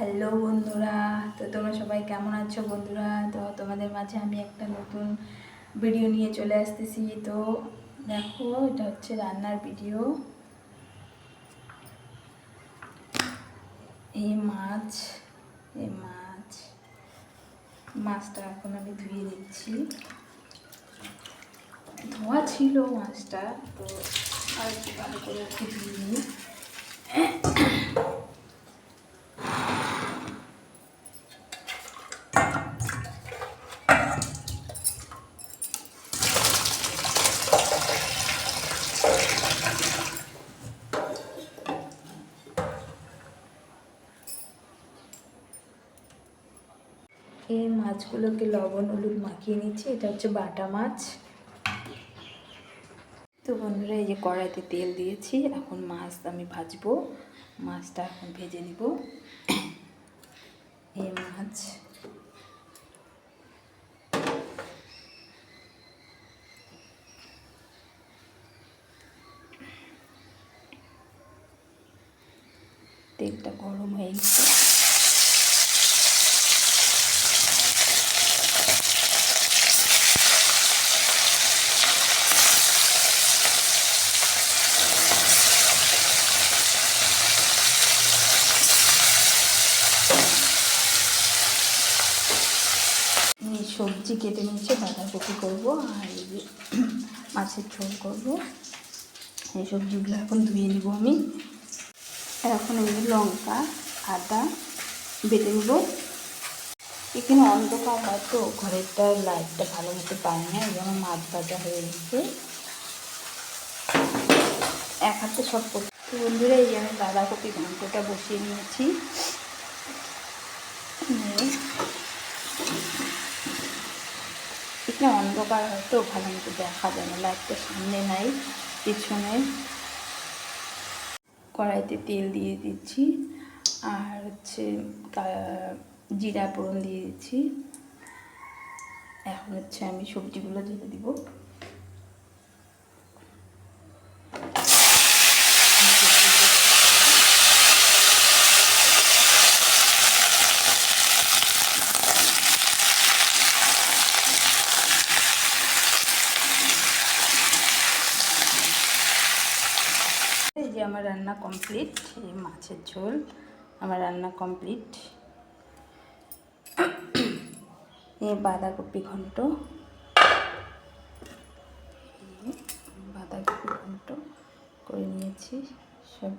Hello বন্ধুরা। তো তোমরা সবাই কেমন আছো বন্ধুরা? তো তোমাদের মাঝে আমি একটা নতুন ভিডিও নিয়ে চলে আসতেছি। তো দেখো, এটা হচ্ছে রান্নার ভিডিও এই মাছ এই মাছ। মাছটা এখন আমি ধুয়ে দিচ্ছি ধোয়া ছিল মাছটা, তো আর একটু ভালো করে ধুয়ে নিই। এই মাছগুলোকে লবণ, হলুদ মাখিয়ে নিচ্ছি। এটা হচ্ছে বাটা মাছ। তো বন্ধুরা, এই যে কড়াইতে তেল দিয়েছি। এখন মাছ আমি ভাজবো। মাছটা এখন ভেজে নিব। এই মাছ। তেলটা গরম হয়ে গেছে। সবজি কেটে নিয়েছে, বাঁধাকপি করব আর মাছের ঝোল করব। এই সবজিগুলো এখন ধুয়ে নিব আমি। এখন এই লঙ্কা, আদা বেটে নেব। এখানে অন্ধকার হয় তো, ঘরেরটা লাইটটা ভালো মতো পাই না যেমন মাছ ভাজা হয়ে গেছে। এক হাতে সব করতে বন্ধুরা, এই আমি বাঁধাকপি ঘন্টটা বসিয়ে নিয়েছি নিয়ে এখানে অন্ধকার হয়তো ভালো মতো দেখা যায় না, লাইটটা সামনে নাই, পিছনে। কড়াইতে তেল দিয়ে দিচ্ছি, আর হচ্ছে জিরা পোড়ন দিয়ে দিচ্ছি। এখন হচ্ছে আমি সবজিগুলো দিয়ে দিব এই যে আমার রান্না কমপ্লিট এই মাছের ঝোল, আমার রান্না কমপ্লিট এ বাঁধাকপি ঘন্ট। বাঁধাকপি ঘন্ট করে নিয়েছি। সব